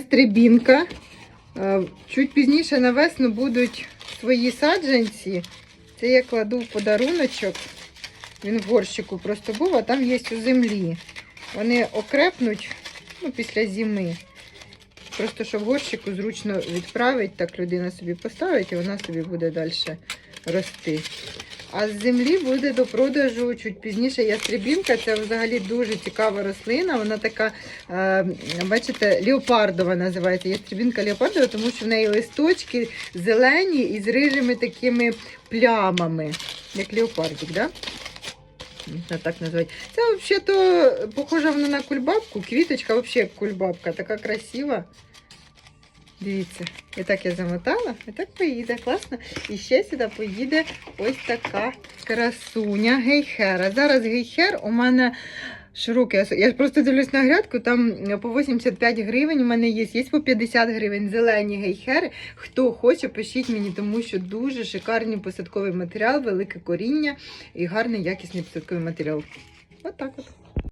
Стрибінка. Е, Чуть пізніше на весну будуть свої саджанці. Це я кладу в подаруночок. Він в горщику просто був, а там є у землі. Вони окрепнуть ну, після зими. Просто що в горщику зручно відправить, так людина собі поставить і вона собі буде далі рости. А з землі буде до продажу чуть пізніше ястребінка. Це взагалі дуже цікава рослина. Вона така, е, бачите, леопардова називається. Ястребінка леопардова, тому що в неї листочки зелені і з рижими такими плямами, як леопардик, да? Так назвати. Це взагалі похожа вона на кульбабку. Квіточка взагалі як кульбабка, така красива. Дивіться, і так я замотала, і так поїде, класно. І ще сюди поїде ось така красуня гейхера. Зараз гейхер у мене широкий. Я ж просто дивлюсь на грядку, там по 85 гривень у мене є, є по 50 гривень зелені гейхери. Хто хоче, пишіть мені, тому що дуже шикарний посадковий матеріал, велике коріння і гарний якісний посадковий матеріал. От так от.